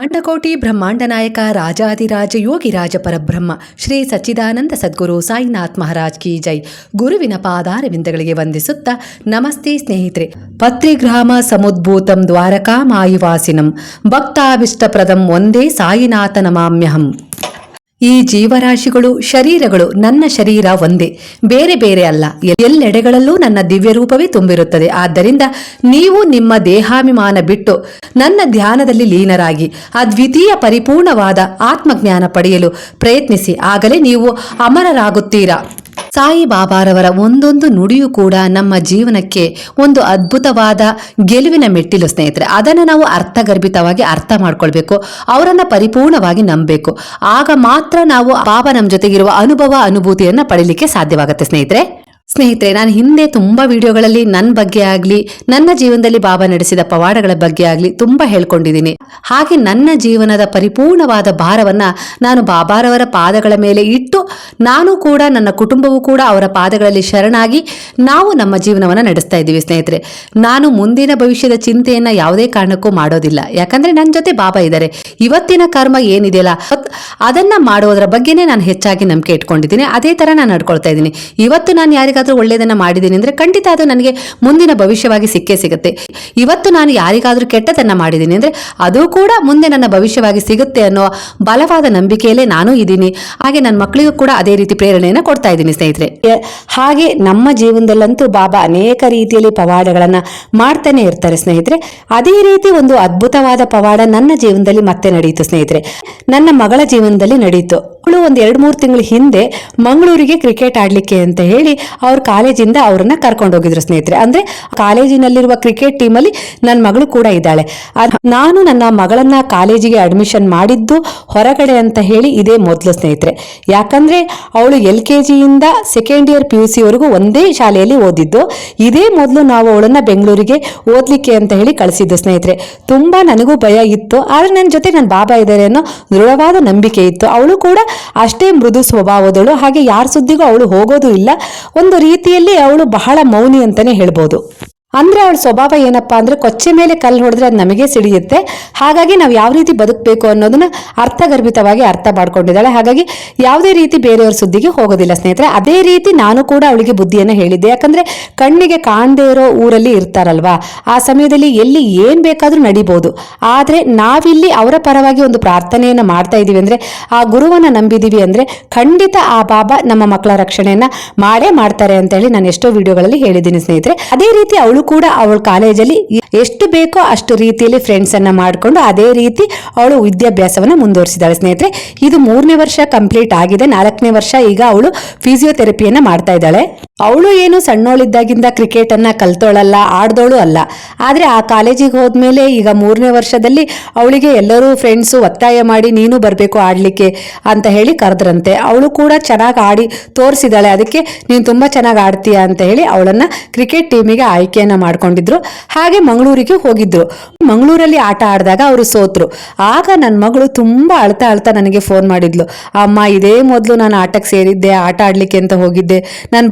ಅಂಡಕೋಟಿ ಬ್ರಹ್ಮಾಂಡ ನಾಯಕ ರಾಜಾದಿರಾಜ ಯೋಗಿ ರಾಜ ಪರಬ್ರಹ್ಮ ಶ್ರೀ ಸಚ್ಚಿದಾನಂದ ಸದ್ಗುರು ಸಾಯಿನಾಥ್ ಮಹಾರಾಜ್ ಕಿ ಜೈ. ಗುರುವಿನ ಪಾದಾರವಿಂದಗಳಿಗೆ ವಂದಿಸುತ್ತಾ ನಮಸ್ತೆ ಸ್ನೇಹಿತರೆ. ಪತ್ರಿಗ್ರಾಮ ಸಮುದ್ಭೂತಂ ದ್ವಾರಕಾ ಮಾಯುವಾಸಿನಂ ಭಕ್ತಾಭಿಷ್ಟಪ್ರದಂ ಒಂದೇ ಸಾಯಿನಾಥ ನಮಾಮ್ಯಹಂ ಈ ಜೀವರಾಶಿಗಳು ಶರೀರಗಳು ನನ್ನ ಶರೀರ ಒಂದೇ, ಬೇರೆ ಬೇರೆ ಅಲ್ಲ. ಎಲ್ಲೆಡೆಗಳಲ್ಲೂ ನನ್ನ ದಿವ್ಯ ರೂಪವೇ ತುಂಬಿರುತ್ತದೆ. ಆದ್ದರಿಂದ ನೀವು ನಿಮ್ಮ ದೇಹಾಭಿಮಾನ ಬಿಟ್ಟು ನನ್ನ ಧ್ಯಾನದಲ್ಲಿ ಲೀನರಾಗಿ, ಅದ್ವಿತೀಯ ಪರಿಪೂರ್ಣವಾದ ಆತ್ಮಜ್ಞಾನ ಪಡೆಯಲು ಪ್ರಯತ್ನಿಸಿ. ಆಗಲೇ ನೀವು ಅಮರರಾಗುತ್ತೀರಾ? ಸಾಯಿ ಬಾಬಾರವರ ಒಂದೊಂದು ನುಡಿಯೂ ಕೂಡ ನಮ್ಮ ಜೀವನಕ್ಕೆ ಒಂದು ಅದ್ಭುತವಾದ ಗೆಲುವಿನ ಮೆಟ್ಟಿಲು, ಸ್ನೇಹಿತರೆ. ಅದನ್ನು ನಾವು ಅರ್ಥಗರ್ಭಿತವಾಗಿ ಅರ್ಥ ಮಾಡ್ಕೊಳ್ಬೇಕು. ಅವರನ್ನು ಪರಿಪೂರ್ಣವಾಗಿ ನಂಬಬೇಕು. ಆಗ ಮಾತ್ರ ನಾವು ಬಾಬಾ ನಮ್ಮ ಜೊತೆಗಿರುವ ಅನುಭವ, ಅನುಭೂತಿಯನ್ನ ಪಡೀಲಿಕ್ಕೆ ಸಾಧ್ಯವಾಗುತ್ತೆ, ಸ್ನೇಹಿತರೆ. ಸ್ನೇಹಿತರೆ, ನಾನು ಹಿಂದೆ ತುಂಬ ವಿಡಿಯೋಗಳಲ್ಲಿ ನನ್ನ ಬಗ್ಗೆ ಆಗಲಿ, ನನ್ನ ಜೀವನದಲ್ಲಿ ಬಾಬಾ ನಡೆಸಿದ ಪವಾಡಗಳ ಬಗ್ಗೆ ಆಗಲಿ ತುಂಬ ಹೇಳ್ಕೊಂಡಿದ್ದೀನಿ. ಹಾಗೆ ನನ್ನ ಜೀವನದ ಪರಿಪೂರ್ಣವಾದ ಭಾರವನ್ನ ನಾನು ಬಾಬಾರವರ ಪಾದಗಳ ಮೇಲೆ ಇಟ್ಟು, ನಾನು ಕೂಡ, ನನ್ನ ಕುಟುಂಬವೂ ಕೂಡ ಅವರ ಪಾದಗಳಲ್ಲಿ ಶರಣಾಗಿ ನಾವು ನಮ್ಮ ಜೀವನವನ್ನು ನಡೆಸ್ತಾ ಇದ್ದೀವಿ ಸ್ನೇಹಿತರೆ. ನಾನು ಮುಂದಿನ ಭವಿಷ್ಯದ ಚಿಂತೆಯನ್ನು ಯಾವುದೇ ಕಾರಣಕ್ಕೂ ಮಾಡೋದಿಲ್ಲ. ಯಾಕಂದ್ರೆ ನನ್ನ ಜೊತೆ ಬಾಬಾ ಇದ್ದಾರೆ. ಇವತ್ತಿನ ಕರ್ಮ ಏನಿದೆಯಲ್ಲ ಅದನ್ನು ಮಾಡೋದ್ರ ಬಗ್ಗೆನೇ ನಾನು ಹೆಚ್ಚಾಗಿ ನಂಬಿಕೆ ಇಟ್ಕೊಂಡಿದ್ದೀನಿ. ಅದೇ ಥರ ನಾನು ನಡ್ಕೊಳ್ತಾ ಇದ್ದೀನಿ. ಇವತ್ತು ನಾನು ಯಾರಿಗಾದ್ರೂ ಒಳ್ಳೆಯದನ್ನ ಮಾಡಿದ್ದೀನಿ ಅಂದ್ರೆ ಖಂಡಿತ ಅದು ನನಗೆ ಮುಂದಿನ ಭವಿಷ್ಯವಾಗಿ ಸಿಕ್ಕೇ ಸಿಗುತ್ತೆ. ಇವತ್ತು ನಾನು ಯಾರಿಗಾದ್ರೂ ಕೆಟ್ಟದನ್ನ ಮಾಡಿದ್ದೀನಿ ಅಂದ್ರೆ ಅದು ಕೂಡ ಮುಂದೆ ನನ್ನ ಭವಿಷ್ಯವಾಗಿ ಸಿಗುತ್ತೆ ಅನ್ನೋ ಬಲವಾದ ನಂಬಿಕೆಯಲ್ಲೇ ನಾನು ಇದ್ದೀನಿ ಹಾಗೆ ನನ್ನ ಮಕ್ಕಳಿಗೂ ಕೂಡ ಅದೇ ರೀತಿ ಪ್ರೇರಣೆಯನ್ನು ಕೊಡ್ತಾ ಇದ್ದೀನಿ ಸ್ನೇಹಿತರೆ. ಹಾಗೆ ನಮ್ಮ ಜೀವನದಲ್ಲಂತೂ ಬಾಬಾ ಅನೇಕ ರೀತಿಯಲ್ಲಿ ಪವಾಡಗಳನ್ನ ಮಾಡ್ತಾನೆ ಇರ್ತಾರೆ ಸ್ನೇಹಿತರೆ. ಅದೇ ರೀತಿ ಒಂದು ಅದ್ಭುತವಾದ ಪವಾಡ ನನ್ನ ಜೀವನದಲ್ಲಿ ಮತ್ತೆ ನಡೆಯಿತು ಸ್ನೇಹಿತರೆ. ನನ್ನ ಮಗಳ ಜೀವನದಲ್ಲಿ ನಡೆಯಿತು. ಅವಳು ಒಂದು ಎರಡು ಮೂರು ತಿಂಗಳ ಹಿಂದೆ ಮಂಗಳೂರಿಗೆ ಕ್ರಿಕೆಟ್ ಆಡ್ಲಿಕ್ಕೆ ಅಂತ ಹೇಳಿ ಅವ್ರ ಕಾಲೇಜಿಂದ ಅವ್ರನ್ನ ಕರ್ಕೊಂಡು ಹೋಗಿದ್ರು ಸ್ನೇಹಿತರೆ. ಅಂದ್ರೆ ಕಾಲೇಜಿನಲ್ಲಿರುವ ಕ್ರಿಕೆಟ್ ಟೀಮಲ್ಲಿ ನನ್ನ ಮಗಳು ಕೂಡ ಇದ್ದಾಳೆ. ನಾನು ನನ್ನ ಮಗಳನ್ನ ಕಾಲೇಜಿಗೆ ಅಡ್ಮಿಷನ್ ಮಾಡಿದ್ದು ಹೊರಗಡೆ ಅಂತ ಹೇಳಿ ಇದೇ ಮೊದಲು ಸ್ನೇಹಿತರೆ. ಯಾಕಂದ್ರೆ ಅವಳು ಎಲ್ ಕೆ ಜಿಯಿಂದ ಸೆಕೆಂಡ್ ಇಯರ್ ಪಿ ಯು ಸಿವರೆಗೂ ಒಂದೇ ಶಾಲೆಯಲ್ಲಿ ಓದಿದ್ದು. ಇದೇ ಮೊದಲು ನಾವು ಅವಳನ್ನ ಬೆಂಗಳೂರಿಗೆ ಓದ್ಲಿಕ್ಕೆ ಅಂತ ಹೇಳಿ ಕಳಿಸಿದ್ದು ಸ್ನೇಹಿತರೆ. ತುಂಬಾ ನನಗೂ ಭಯ ಇತ್ತು. ಆದ್ರೆ ನನ್ನ ಜೊತೆ ನನ್ನ ಬಾಬಾ ಇದ್ದಾರೆ ಅನ್ನೋ ದೃಢವಾದ ನಂಬಿಕೆ ಇತ್ತು. ಅವಳು ಕೂಡ ಅಷ್ಟೇ ಮೃದು ಸ್ವಭಾವದಳು ಹಾಗೆ ಯಾರ ಸುದ್ದಿಗೂ ಅವಳು ಹೋಗೋದು ಇಲ್ಲ. ಒಂದು ರೀತಿಯಲ್ಲಿ ಅವಳು ಬಹಳ ಮೌನಿ ಅಂತಾನೆ ಹೇಳ್ಬೋದು. ಅಂದ್ರೆ ಅವಳ ಸ್ವಭಾವ ಏನಪ್ಪಾ ಅಂದ್ರೆ ಕೊಚ್ಚೆ ಮೇಲೆ ಕಲ್ಲು ಹೊಡೆದ್ರೆ ಅದು ನಮಗೆ ಸಿಡಿಯುತ್ತೆ. ಹಾಗಾಗಿ ನಾವು ಯಾವ ರೀತಿ ಬದುಕಬೇಕು ಅನ್ನೋದನ್ನ ಅರ್ಥಗರ್ಭಿತವಾಗಿ ಅರ್ಥ ಮಾಡ್ಕೊಂಡಿದ್ದಾಳೆ. ಹಾಗಾಗಿ ಯಾವುದೇ ರೀತಿ ಬೇರೆಯವ್ರ ಸುದ್ದಿಗೆ ಹೋಗೋದಿಲ್ಲ ಸ್ನೇಹಿತರೆ. ಅದೇ ರೀತಿ ನಾನು ಕೂಡ ಅವಳಿಗೆ ಬುದ್ಧಿಯನ್ನು ಹೇಳಿದ್ದೆ. ಯಾಕಂದ್ರೆ ಕಣ್ಣಿಗೆ ಕಾಣದೇ ಇರೋ ಊರಲ್ಲಿ ಇರ್ತಾರಲ್ವಾ? ಆ ಸಮಯದಲ್ಲಿ ಎಲ್ಲಿ ಏನ್ ಬೇಕಾದ್ರೂ ನಡಿಬಹುದು ಆದ್ರೆ ನಾವಿಲ್ಲಿ ಅವರ ಪರವಾಗಿ ಒಂದು ಪ್ರಾರ್ಥನೆಯನ್ನ ಮಾಡ್ತಾ ಇದ್ದೀವಿ ಅಂದ್ರೆ ಆ ಗುರುವನ್ನ ನಂಬಿದೀವಿ ಅಂದ್ರೆ ಖಂಡಿತ ಆ ಬಾಬಾ ನಮ್ಮ ಮಕ್ಕಳ ರಕ್ಷಣೆಯನ್ನ ಮಾಡೇ ಮಾಡ್ತಾರೆ ಅಂತ ಹೇಳಿ ನಾನು ಎಷ್ಟೋ ವಿಡಿಯೋಗಳಲ್ಲಿ ಹೇಳಿದ್ದೀನಿ ಸ್ನೇಹಿತರೆ. ಅದೇ ರೀತಿ ಅವಳು ಕೂಡ ಅವಳು ಕಾಲೇಜಲ್ಲಿ ಎಷ್ಟು ಬೇಕೋ ಅಷ್ಟು ರೀತಿಯಲ್ಲಿ ಫ್ರೆಂಡ್ಸ್ ಅನ್ನ ಮಾಡ್ಕೊಂಡು ಅದೇ ರೀತಿ ಅವಳು ವಿದ್ಯಾಭ್ಯಾಸವನ್ನ ಮುಂದುವರಿಸಿದಾಳೆ. ಸ್ನೇಹಿತರೆ, ಇದು ಮೂರನೇ ವರ್ಷ ಕಂಪ್ಲೀಟ್ ಆಗಿದೆ. ನಾಲ್ಕನೇ ವರ್ಷ ಈಗ ಅವಳು ಫಿಸಿಯೋಥೆರಪಿಯನ್ನ ಮಾಡ್ತಾ ಇದ್ದಾಳೆ. ಅವಳು ಏನು ಸಣ್ಣವಳಿದ್ದಾಗಿಂದ ಕ್ರಿಕೆಟ್ ಅನ್ನ ಕಲ್ತೋಳಲ್ಲ, ಆಡ್ದೋಳು ಅಲ್ಲ. ಆದ್ರೆ ಆ ಕಾಲೇಜಿಗೆ ಹೋದ್ಮೇಲೆ ಈಗ ಮೂರನೇ ವರ್ಷದಲ್ಲಿ ಅವಳಿಗೆ ಎಲ್ಲರೂ ಫ್ರೆಂಡ್ಸು ಒತ್ತಾಯ ಮಾಡಿ, ನೀನು ಬರಬೇಕು ಆಡಲಿಕ್ಕೆ ಅಂತ ಹೇಳಿ ಕರೆದ್ರಂತೆ. ಅವಳು ಕೂಡ ಚೆನ್ನಾಗಿ ಆಡಿ ತೋರಿಸಿದಾಳೆ. ಅದಕ್ಕೆ, ನೀನು ತುಂಬ ಚೆನ್ನಾಗಿ ಆಡ್ತೀಯ ಅಂತ ಹೇಳಿ ಅವಳನ್ನ ಕ್ರಿಕೆಟ್ ಟೀಮಿಗೆ ಆಯ್ಕೆಯನ್ನ ಮಾಡ್ಕೊಂಡಿದ್ರು. ಹಾಗೆ ಮಂಗಳೂರಿಗೆ ಹೋಗಿದ್ರು. ಮಂಗಳೂರಲ್ಲಿ ಆಟ ಆಡಿದಾಗ ಅವರು ಸೋತ್ರು. ಆಗ ನನ್ನ ಮಗಳು ತುಂಬಾ ಅಳ್ತಾ ಅಳ್ತಾ ನನಗೆ ಫೋನ್ ಮಾಡಿದ್ಲು. ಅಮ್ಮ, ಇದೇ ಮೊದಲು ನಾನು ಆಟಕ್ಕೆ ಸೇರಿದ್ದೆ, ಆಟ ಆಡಲಿಕ್ಕೆ ಅಂತ ಹೋಗಿದ್ದೆ. ನಾನು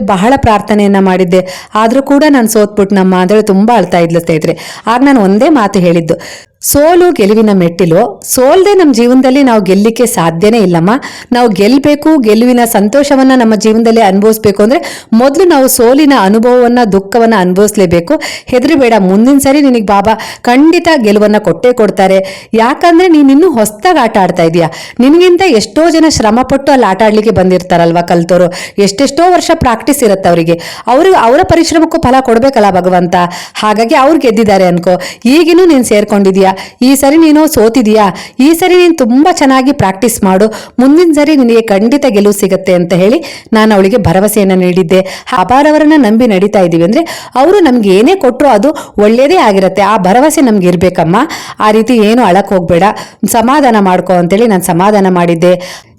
ಬಾಬನಲ್ಲಿ ಬಹಳ ಪ್ರಾರ್ಥನೆಯನ್ನ ಮಾಡಿದ್ದೆ. ಆದ್ರೂ ಕೂಡ ನಾನು ಸೋತ್ಬಿಟ್ನಮ್ಮ ಅಂದ್ರೆ ತುಂಬಾ ಅಳ್ತಾ ಇದ್ಲು ಸ್ನೇಹಿತರೆ. ಆಗ ನಾನು ಒಂದೇ ಮಾತು ಹೇಳಿದ್ದು. ಸೋಲು ಗೆಲುವಿನ ಮೆಟ್ಟಿಲು. ಸೋಲ್ದೆ ನಮ್ಮ ಜೀವನದಲ್ಲಿ ನಾವು ಗೆಲ್ಲಿಕ್ಕೆ ಸಾಧ್ಯನೇ ಇಲ್ಲಮ್ಮ. ನಾವು ಗೆಲ್ಲಬೇಕು ಗೆಲುವಿನ ಸಂತೋಷವನ್ನ ನಮ್ಮ ಜೀವನದಲ್ಲಿ ಅನುಭವಿಸ್ಬೇಕು ಅಂದ್ರೆ ಮೊದಲು ನಾವು ಸೋಲಿನ ಅನುಭವವನ್ನ, ದುಃಖವನ್ನ ಅನುಭವಿಸಲೇಬೇಕು. ಹೆದರಿಬೇಡ ಮುಂದಿನ ಸರಿ ನಿನಗೆ ಬಾಬಾ ಖಂಡಿತ ಗೆಲುವನ್ನ ಕೊಟ್ಟೇ ಕೊಡ್ತಾರೆ. ಯಾಕಂದ್ರೆ ನೀನು ಇನ್ನೂ ಹೊಸ್ದಾಗಿ ಆಟ ಆಡ್ತಾ ಇದೀಯಾ? ನಿನಗಿಂತ ಎಷ್ಟೋ ಜನ ಶ್ರಮಪಟ್ಟು ಅಲ್ಲಿ ಆಟ ಆಡಲಿಕ್ಕೆ ಬಂದಿರ್ತಾರಲ್ವಾ ಕಲ್ತೋರು? ಎಷ್ಟೆಷ್ಟೋ ವರ್ಷ ಪ್ರಾಕ್ಟೀಸ್ ಇರುತ್ತೆ ಅವರಿಗೆ. ಅವ್ರಿಗೆ ಅವರ ಪರಿಶ್ರಮಕ್ಕೂ ಫಲ ಕೊಡಬೇಕಲ್ಲ ಭಗವಂತ. ಹಾಗಾಗಿ ಅವ್ರು ಗೆದ್ದಿದ್ದಾರೆ ಅನ್ಕೋ. ಈಗಿನೂ ನೀನು ಸೇರ್ಕೊಂಡಿದ್ಯಾ? ಈ ಸರಿ ನೀನು ಸೋತಿದೀಯಾ? ಈ ಸರಿ ನೀನು ತುಂಬಾ ಚೆನ್ನಾಗಿ ಪ್ರಾಕ್ಟೀಸ್ ಮಾಡು. ಮುಂದಿನ ಸರಿ ನಿನಗೆ ಖಂಡಿತ ಗೆಲುವು ಸಿಗುತ್ತೆ ಅಂತ ಹೇಳಿ ನಾನು ಅವಳಿಗೆ ಭರವಸೆಯನ್ನು ನೀಡಿದ್ದೆ. ಅಪಾರವರನ್ನ ನಂಬಿ ನಡೀತಾ ಇದ್ದೀವಿ ಅಂದ್ರೆ ಅವರು ನಮ್ಗೆ ಏನೇ ಕೊಟ್ಟರು ಅದು ಒಳ್ಳೆಯದೇ ಆಗಿರುತ್ತೆ. ಆ ಭರವಸೆ ನಮ್ಗೆ ಇರಬೇಕಮ್ಮ. ಆ ರೀತಿ ಏನು ಅಳಕ್ಕೆ ಹೋಗ್ಬೇಡ. ಸಮಾಧಾನ ಮಾಡ್ಕೋ ಅಂತೇಳಿ ನಾನು ಸಮಾಧಾನ ಮಾಡಿದ್ದೆ.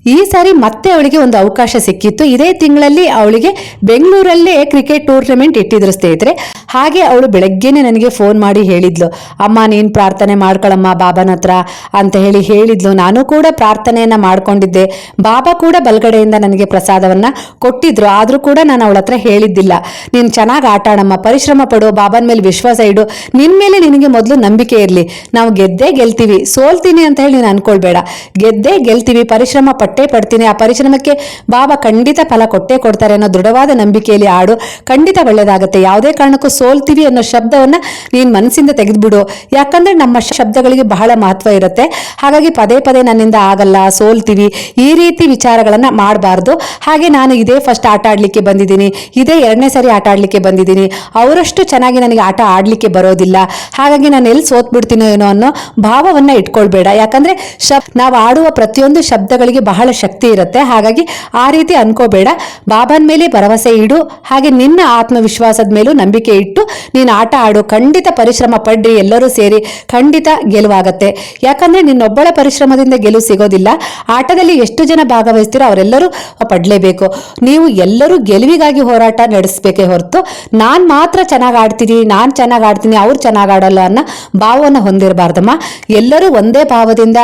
ಈ ಸಾರಿ ಮತ್ತೆ ಅವಳಿಗೆ ಒಂದು ಅವಕಾಶ ಸಿಕ್ಕಿತ್ತು. ಇದೇ ತಿಂಗಳಲ್ಲಿ ಅವಳಿಗೆ ಬೆಂಗಳೂರಲ್ಲೇ ಕ್ರಿಕೆಟ್ ಟೂರ್ನಮೆಂಟ್ ಇಟ್ಟಿದ್ರು ಸ್ನೇಹಿತರೆ. ಹಾಗೆ ಅವಳು ಬೆಳಗ್ಗೆನೆ ನನಗೆ ಫೋನ್ ಮಾಡಿ ಹೇಳಿದ್ಲು. ಅಮ್ಮ, ನೀನು ಪ್ರಾರ್ಥನೆ ಮಾಡ್ಕೊಳಮ್ಮ ಬಾಬಾನ ಹತ್ರ ಅಂತ ಹೇಳಿ ಹೇಳಿದ್ಲು. ನಾನು ಕೂಡ ಪ್ರಾರ್ಥನೆಯನ್ನ ಮಾಡ್ಕೊಂಡಿದ್ದೆ. ಬಾಬಾ ಕೂಡ ಬಲಗಡೆಯಿಂದ ನನಗೆ ಪ್ರಸಾದವನ್ನ ಕೊಟ್ಟಿದ್ರು. ಆದ್ರೂ ಕೂಡ ನಾನು ಅವಳ ಹತ್ರ ಹೇಳಿದ್ದಿಲ್ಲ. ನೀನು ಚೆನ್ನಾಗಿ ಆಟಾಡಮ್ಮ ಪರಿಶ್ರಮ ಪಡು. ಬಾಬನ್ ಮೇಲೆ ವಿಶ್ವಾಸ ಇಡು. ನಿನ್ನ ಮೇಲೆ ನಿನಗೆ ಮೊದಲು ನಂಬಿಕೆ ಇರಲಿ. ನಾವು ಗೆದ್ದೇ ಗೆಲ್ತೀವಿ. ಸೋಲ್ತೀನಿ ಅಂತ ಹೇಳಿ ನೀನು ಅನ್ಕೊಳ್ಬೇಡ. ಗೆದ್ದೇ ಗೆಲ್ತೀವಿ. ಪರಿಶ್ರಮ ಪಟ್ಟೇ. ಪಡ್ತೀನಿ. ಆ ಪರಿಶ್ರಮಕ್ಕೆ ಬಾಬಾ ಖಂಡಿತ ಫಲ ಕೊಟ್ಟೇ ಕೊಡ್ತಾರೆ ಅನ್ನೋ ದೃಢವಾದ ನಂಬಿಕೆಯಲ್ಲಿ ಆಡು. ಖಂಡಿತ ಒಳ್ಳೇದಾಗುತ್ತೆ. ಯಾವುದೇ ಕಾರಣಕ್ಕೂ ಸೋಲ್ತೀವಿ ಅನ್ನೋ ಶಬ್ದವನ್ನು ನೀನು ಮನಸ್ಸಿಂದ ತೆಗೆದುಬಿಡು. ಯಾಕಂದ್ರೆ ನಮ್ಮ ಶಬ್ದಗಳಿಗೆ ಬಹಳ ಮಹತ್ವ ಇರುತ್ತೆ. ಹಾಗಾಗಿ ಪದೇ ಪದೇ ನನ್ನಿಂದ ಆಗಲ್ಲ, ಸೋಲ್ತೀವಿ. ಈ ರೀತಿ ವಿಚಾರಗಳನ್ನು ಮಾಡಬಾರ್ದು. ಹಾಗೆ ನಾನು ಇದೇ ಫಸ್ಟ್ ಆಟ ಆಡಲಿಕ್ಕೆ ಬಂದಿದ್ದೀನಿ. ಇದೇ ಎರಡನೇ ಸಾರಿ ಆಟ ಆಡಲಿಕ್ಕೆ ಬಂದಿದ್ದೀನಿ. ಅವರಷ್ಟು ಚೆನ್ನಾಗಿ ನನಗೆ ಆಟ ಆಡಲಿಕ್ಕೆ ಬರೋದಿಲ್ಲ. ಹಾಗಾಗಿ ನಾನು ಎಲ್ಲಿ ಸೋತ್ಬಿಡ್ತೀನೋ ಏನೋ ಅನ್ನೋ ಭಾವವನ್ನ ಇಟ್ಕೊಳ್ಬೇಡ. ಯಾಕಂದ್ರೆ ಶಬ್, ನಾವು ಆಡುವ ಪ್ರತಿಯೊಂದು ಶಬ್ದಗಳಿಗೆ ಬಹಳ ಶಕ್ತಿ ಇರುತ್ತೆ. ಹಾಗಾಗಿ ಆ ರೀತಿ ಅನ್ಕೋಬೇಡ. ಬಾಬಾನ ಮೇಲೆ ಭರವಸೆ ಇಡು. ಹಾಗೆ ನಿನ್ನ ಆತ್ಮವಿಶ್ವಾಸದ ಮೇಲೂ ನಂಬಿಕೆ ಇಟ್ಟು ನೀನು ಆಟ ಆಡು. ಖಂಡಿತ ಪರಿಶ್ರಮ ಪಡ್ರಿ. ಎಲ್ಲರೂ ಸೇರಿ ಖಂಡಿತ ಗೆಲುವಾಗತ್ತೆ. ಯಾಕಂದ್ರೆ ನಿನ್ನೊಬ್ಬಳ ಪರಿಶ್ರಮದಿಂದ ಗೆಲುವು ಸಿಗೋದಿಲ್ಲ. ಆಟದಲ್ಲಿ ಎಷ್ಟು ಜನ ಭಾಗವಹಿಸ್ತೀರೋ ಅವರೆಲ್ಲರೂ ಪಡ್ಲೇಬೇಕು. ನೀವು ಎಲ್ಲರೂ ಗೆಲುವಿಗಾಗಿ ಹೋರಾಟ ನಡೆಸಬೇಕೇ ಹೊರತು ನಾನು ಮಾತ್ರ ಚೆನ್ನಾಗಿ ಆಡ್ತೀನಿ ನಾನು ಚೆನ್ನಾಗಿ ಆಡ್ತೀನಿ ಅವ್ರು ಚೆನ್ನಾಗಿ ಆಡಲ್ಲ ಅನ್ನೋ ಭಾವವನ್ನು ಹೊಂದಿರಬಾರ್ದಮ್ಮ. ಎಲ್ಲರೂ ಒಂದೇ ಭಾವದಿಂದ,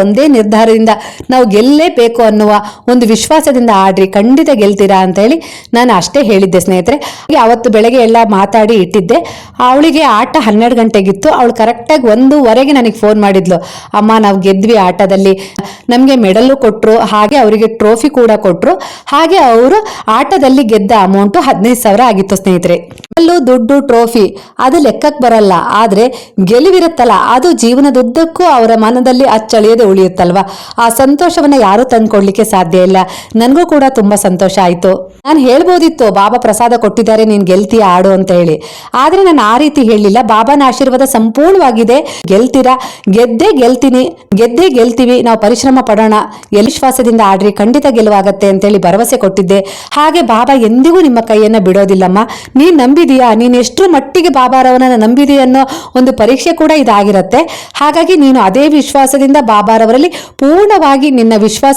ಒಂದೇ ನಿರ್ಧಾರದಿಂದ ನಾವು ಗೆಲ್ಲೇಬೇಕು ಅನ್ನುವ ಒಂದು ವಿಶ್ವಾಸದಿಂದ ಆಡ್ರಿ, ಖಂಡಿತ ಗೆಲ್ತೀರಾ ಅಂತ ಹೇಳಿ ನಾನು ಅಷ್ಟೇ ಹೇಳಿದ್ದೆ ಸ್ನೇಹಿತರೆ. ಅವತ್ತು ಬೆಳಗ್ಗೆ ಎಲ್ಲ ಮಾತಾಡಿ ಇಟ್ಟಿದ್ದೆ. ಅವಳಿಗೆ ಆಟ ಹನ್ನೆರಡು ಗಂಟೆಗಿತ್ತು. ಅವಳು ಕರೆಕ್ಟಾಗಿ ಒಂದೂವರೆಗೆ ನನಗೆ ಫೋನ್ ಮಾಡಿದ್ಲು. ಅಮ್ಮ, ನಾವು ಗೆದ್ವಿ ಆಟದಲ್ಲಿ. ನಮಗೆ ಮೆಡಲು ಕೊಟ್ಟರು ಹಾಗೆ ಅವರಿಗೆ ಟ್ರೋಫಿ ಕೂಡ ಕೊಟ್ಟರು ಹಾಗೆ ಅವರು ಆಟದಲ್ಲಿ ಗೆದ್ದ ಅಮೌಂಟು ಹದಿನೈದು ಸಾವಿರ ಆಗಿತ್ತು ಸ್ನೇಹಿತರೆ. ಅಲ್ಲೂ ದುಡ್ಡು, ಟ್ರೋಫಿ, ಅದು ಲೆಕ್ಕಕ್ಕೆ ಬರಲ್ಲ. ಆದ್ರೆ ಗೆಲುವಿರುತ್ತಲ್ಲ, ಅದು ಜೀವನದುದ್ದಕ್ಕೂ ಅವರ ಮನದಲ್ಲಿ ಅಚ್ಚಳಿಯದೆ ಉಳಿಯುತ್ತಲ್ವಾ? ಆ ಸಂತೋಷವನ್ನ ಯಾರು ತಂದ್ಕೊಡ್ಲಿಕ್ಕೆ ಸಾಧ್ಯ ಇಲ್ಲ. ನನಗೂ ಕೂಡ ತುಂಬಾ ಸಂತೋಷ ಆಯ್ತು. ನಾನು ಹೇಳ್ಬೋದಿತ್ತು, ಬಾಬಾ ಪ್ರಸಾದ ಕೊಟ್ಟಿದ್ದಾರೆ, ನೀನ್ ಗೆಲ್ತೀಯ, ಆಡು ಅಂತ ಹೇಳಿ. ಆದ್ರೆ ನಾನು ಆ ರೀತಿ ಹೇಳಿಲ್ಲ ಬಾಬಾನ ಆಶೀರ್ವಾದ ಸಂಪೂರ್ಣವಾಗಿದೆ. ಗೆಲ್ತೀರಾ? ಗೆದ್ದೇ ಗೆಲ್ತೀನಿ. ಗೆದ್ದೇ ಗೆಲ್ತೀವಿ. ನಾವು ಪರಿಶ್ರಮ ಪಡೋಣ. ಎಲ್ಲಿ ವಿಶ್ವಾಸದಿಂದ ಆಡ್ರಿ. ಖಂಡಿತ ಗೆಲುವಾಗತ್ತೆ ಅಂತೇಳಿ ಭರವಸೆ ಕೊಟ್ಟಿದ್ದೆ. ಹಾಗೆ ಬಾಬಾ ಎಂದಿಗೂ ನಿಮ್ಮ ಕೈಯನ್ನ ಬಿಡೋದಿಲ್ಲಮ್ಮ. ನೀನ್ ನಂಬಿದೀಯಾ? ನೀನ್ ಎಷ್ಟು ಮಟ್ಟಿಗೆ ಬಾಬಾರವರನ್ನ ನಂಬಿದೀಯ ಅನ್ನೋ ಒಂದು ಪರೀಕ್ಷೆ ಕೂಡ ಇದಾಗಿರತ್ತೆ. ಹಾಗಾಗಿ ನೀನು ಅದೇ ವಿಶ್ವಾಸದಿಂದ ಬಾಬಾರವರಲ್ಲಿ ಪೂರ್ಣವಾಗಿ ನಿನ್ನ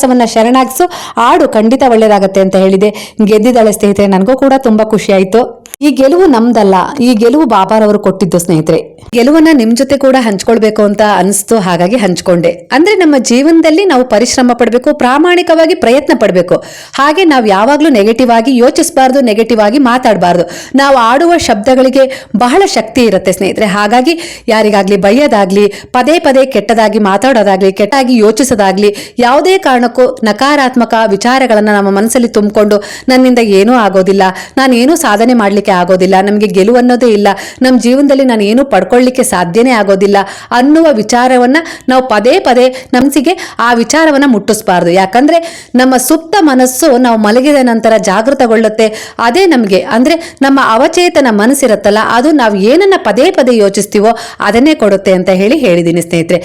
ವಿಶ್ವಾಸವನ್ನ ಶರಣಾಗಿಸು. ಆಡು ಖಂಡಿತ ಒಳ್ಳೇದಾಗತ್ತೆ ಅಂತ ಹೇಳಿದೆ. ಗೆದ್ದಿದ್ದಾಳೆ ಸ್ನೇಹಿತರೆ, ನನಗೂ ಕೂಡ ತುಂಬಾ ಖುಷಿ ಆಯ್ತು. ಈ ಗೆಲುವು ನಮ್ದಲ್ಲ. ಈ ಗೆಲುವು ಬಾಬಾರವರು ಕೊಟ್ಟಿದ್ದು ಸ್ನೇಹಿತರೆ. ಗೆಲುವನ್ನ ನಿಮ್ ಜೊತೆ ಕೂಡ ಹಂಚ್ಕೊಳ್ಬೇಕು ಅಂತ ಅನಿಸ್ತು, ಹಾಗಾಗಿ ಹಂಚ್ಕೊಂಡೆ. ಅಂದ್ರೆ ನಮ್ಮ ಜೀವನದಲ್ಲಿ ನಾವು ಪರಿಶ್ರಮ ಪಡಬೇಕು, ಪ್ರಾಮಾಣಿಕವಾಗಿ ಪ್ರಯತ್ನ ಪಡಬೇಕು. ಹಾಗೆ ನಾವು ಯಾವಾಗ್ಲೂ ನೆಗೆಟಿವ್ ಆಗಿ, ಯೋಚಿಸಬಾರ್ದು ನೆಗೆಟಿವ್ ಆಗಿ ಮಾತಾಡಬಾರ್ದು. ನಾವು ಆಡುವ ಶಬ್ದಗಳಿಗೆ ಬಹಳ ಶಕ್ತಿ ಇರುತ್ತೆ ಸ್ನೇಹಿತರೆ. ಹಾಗಾಗಿ ಯಾರಿಗಾಗ್ಲಿ ಬೈಯೋದಾಗ್ಲಿ, ಪದೇ ಪದೇ ಕೆಟ್ಟದಾಗಿ ಮಾತಾಡೋದಾಗ್ಲಿ, ಕೆಟ್ಟಾಗಿ ಯೋಚಿಸೋದಾಗ್ಲಿ, ಯಾವುದೇ ಕಾರಣಕ್ಕೂ ನಕಾರಾತ್ಮಕ ವಿಚಾರಗಳನ್ನು ನಮ್ಮ ಮನಸ್ಸಲ್ಲಿ ತುಂಬಿಕೊಂಡು ನನ್ನಿಂದ ಏನೂ ಆಗೋದಿಲ್ಲ. ನಾನು ಏನೂ ಸಾಧನೆ ಮಾಡಲಿಕ್ಕೆ ಆಗೋದಿಲ್ಲ. ನಮಗೆ ಗೆಲುವು ಅನ್ನೋದೇ ಇಲ್ಲ. ನಮ್ಮ ಜೀವನದಲ್ಲಿ ನಾನು ಏನು ಪಡ್ಕೊಳ್ಳಿಕ್ಕೆ ಸಾಧ್ಯನೇ ಆಗೋದಿಲ್ಲ ಅನ್ನುವ ವಿಚಾರವನ್ನು ನಾವು ಪದೇ ಪದೇ ನಮಸಿಗೆ ಆ ವಿಚಾರವನ್ನು ಮುಟ್ಟಿಸ್ಬಾರ್ದು. ಯಾಕಂದರೆ ನಮ್ಮ ಸುಪ್ತ ಮನಸ್ಸು ನಾವು ಮಲಗಿದ ನಂತರ ಜಾಗೃತಗೊಳ್ಳುತ್ತೆ. ಅದೇ ನಮಗೆ. ಅಂದರೆ ನಮ್ಮ ಅವಚೇತನ ಮನಸ್ಸಿರುತ್ತಲ್ಲ, ಅದು ನಾವು ಏನನ್ನ ಪದೇ ಪದೇ ಯೋಚಿಸ್ತೀವೋ ಅದನ್ನೇ ಕೊಡುತ್ತೆ ಅಂತ ಹೇಳಿ ಹೇಳಿದ್ದೀನಿ ಸ್ನೇಹಿತರೆ.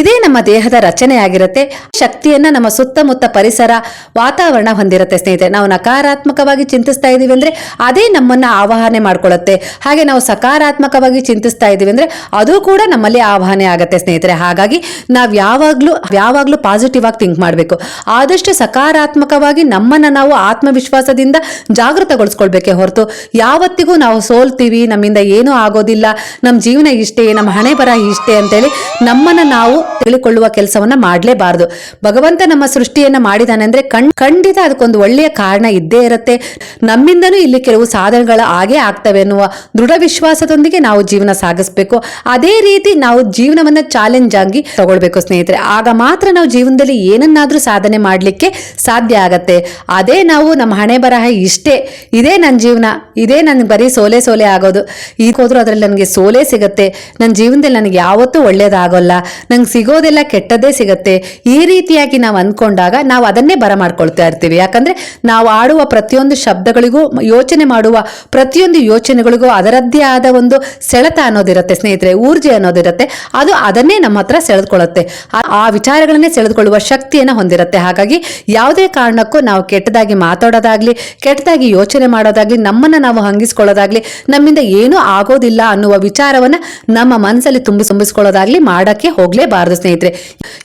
ಇದೇ ನಮ್ಮ ದೇಹದ ರಚನೆ ಆಗಿರುತ್ತೆ ಶಕ್ತಿಯನ್ನ ನಮ್ಮ ಸುತ್ತಮುತ್ತ ಪರಿಸರ, ವಾತಾವರಣ ಹೊಂದಿರುತ್ತೆ ಸ್ನೇಹಿತರೆ. ನಾವು ನಕಾರಾತ್ಮಕವಾಗಿ ಚಿಂತಿಸ್ತಾ ಇದ್ದೀವಿ ಅಂದ್ರೆ ಅದೇ ನಮ್ಮನ್ನ ಆವಾಹನೆ ಮಾಡ್ಕೊಳ್ಳುತ್ತೆ. ಹಾಗೆ ನಾವು ಸಕಾರಾತ್ಮಕವಾಗಿ ಚಿಂತಿಸ್ತಾ ಇದ್ದೀವಿ ಅಂದ್ರೆ ಅದು ಕೂಡ ನಮ್ಮಲ್ಲಿ ಆವಾಹನೆ ಆಗುತ್ತೆ ಸ್ನೇಹಿತರೆ. ಹಾಗಾಗಿ ನಾವು ಯಾವಾಗ್ಲೂ ಯಾವಾಗ್ಲೂ ಪಾಸಿಟಿವ್ ಆಗಿ ಥಿಂಕ್ ಮಾಡಬೇಕು. ಆದಷ್ಟು ಸಕಾರಾತ್ಮಕವಾಗಿ ನಮ್ಮನ್ನ ನಾವು ಆತ್ಮವಿಶ್ವಾಸದಿಂದ ಜಾಗೃತಗೊಳಿಸ್ಕೊಳ್ಬೇಕೆ ಹೊರತು ಯಾವತ್ತಿಗೂ ನಾವು ಸೋಲ್ತೀವಿ, ನಮ್ಮಿಂದ ಏನೂ ಆಗೋದಿಲ್ಲ ನಮ್ಮ ಜೀವನ ಇಷ್ಟೇ ನಮ್ಮ ಹಣೆ ಬರ ಇಷ್ಟೇ ಅಂತೇಳಿ ನಮ್ಮನ್ನ ನಾವು ತಿಳಿಕೊಳ್ಳುವ ಕೆಲಸವನ್ನ ಮಾಡಲೇಬಾರದು. ಭಗವಂತ ನಮ್ಮ ಸೃಷ್ಟಿಯನ್ನ ಮಾಡಿದಾನೆ ಅಂದ್ರೆ ಕಣ್ ಖಂಡಿತ ಅದಕ್ಕೊಂದು ಒಳ್ಳೆಯ ಕಾರಣ ಇದ್ದೇ ಇರುತ್ತೆ. ನಮ್ಮಿಂದನೂ ಇಲ್ಲಿ ಕೆಲವು ಸಾಧನೆಗಳ ಹಾಗೆ ಆಗ್ತವೆ ಅನ್ನುವ ದೃಢ ವಿಶ್ವಾಸದೊಂದಿಗೆ ನಾವು ಜೀವನ ಸಾಗಿಸ್ಬೇಕು. ಅದೇ ರೀತಿ ನಾವು ಜೀವನವನ್ನ ಚಾಲೆಂಜ್ ಆಗಿ ತಗೊಳ್ಬೇಕು ಸ್ನೇಹಿತರೆ. ಆಗ ಮಾತ್ರ ನಾವು ಜೀವನದಲ್ಲಿ ಏನನ್ನಾದ್ರೂ ಸಾಧನೆ ಮಾಡಲಿಕ್ಕೆ ಸಾಧ್ಯ ಆಗತ್ತೆ. ಅದೇ ನಾವು ನಮ್ಮ ಹಣೆ ಬರಹ ಇಷ್ಟೇ. ಇದೇ ನನ್ನ ಜೀವನ, ಇದೇ ನನ್ಗೆ ಬರೀ ಸೋಲೆ ಸೋಲೆ ಆಗೋದು. ಈಗ ಹೋದ್ರೂ ಅದರಲ್ಲಿ ನನಗೆ ಸೋಲೆ ಸಿಗತ್ತೆ. ನನ್ನ ಜೀವನದಲ್ಲಿ ನನಗೆ ಯಾವತ್ತೂ ಒಳ್ಳೇದಾಗೋಲ್ಲ. ನಂಗೆ ಸಿಗೋದೆಲ್ಲ ಕೆಟ್ಟದೇ ಸಿಗತ್ತೆ. ಈ ರೀತಿಯಾಗಿ ನಾವು ಅಂದ್ಕೊಂಡಾಗ ನಾವು ಅದನ್ನೇ ಬರ ಮಾಡ್ಕೊಳ್ತಾ ಇರ್ತೀವಿ. ಯಾಕಂದ್ರೆ ನಾವು ಆಡುವ ಪ್ರತಿಯೊಂದು ಶಬ್ದಗಳಿಗೂ ಯೋಚನೆ ಮಾಡುವ ಪ್ರತಿಯೊಂದು ಯೋಚನೆಗಳಿಗೂ ಅದರದ್ದೇ ಆದ ಒಂದು ಸೆಳೆತ ಅನ್ನೋದಿರುತ್ತೆ ಸ್ನೇಹಿತರೆ, ಊರ್ಜೆ ಅನ್ನೋದಿರುತ್ತೆ. ಅದು ಅದನ್ನೇ ನಮ್ಮ ಹತ್ರ ಸೆಳೆದುಕೊಳ್ಳುತ್ತೆ. ಆ- ಆ ವಿಚಾರಗಳನ್ನೇ ಸೆಳೆದುಕೊಳ್ಳುವ ಶಕ್ತಿಯನ್ನು ಹೊಂದಿರುತ್ತೆ. ಹಾಗಾಗಿ ಯಾವುದೇ ಕಾರಣಕ್ಕೂ ನಾವು ಕೆಟ್ಟದಾಗಿ ಮಾತಾಡೋದಾಗ್ಲಿ, ಕೆಟ್ಟದಾಗಿ ಯೋಚನೆ ಮಾಡೋದಾಗ್ಲಿ, ನಮ್ಮನ್ನ ನಾವು ಹಂಗಿಸ್ಕೊಳ್ಳೋದಾಗ್ಲಿ, ನಮ್ಮಿಂದ ಏನೂ ಆಗೋದಿಲ್ಲ ಅನ್ನುವ ವಿಚಾರವನ್ನ ನಮ್ಮ ಮನಸ್ಸಲ್ಲಿ ತುಂಬಿ ತುಂಬಿಸ್ಕೊಳ್ಳೋದಾಗ್ಲಿ ಮಾಡಕ್ಕೆ ಹೋಗ್ಲೇಬಾರ್ದು. ಮಾಡಬಾರ್ದು ಸ್ನೇಹಿತರೆ.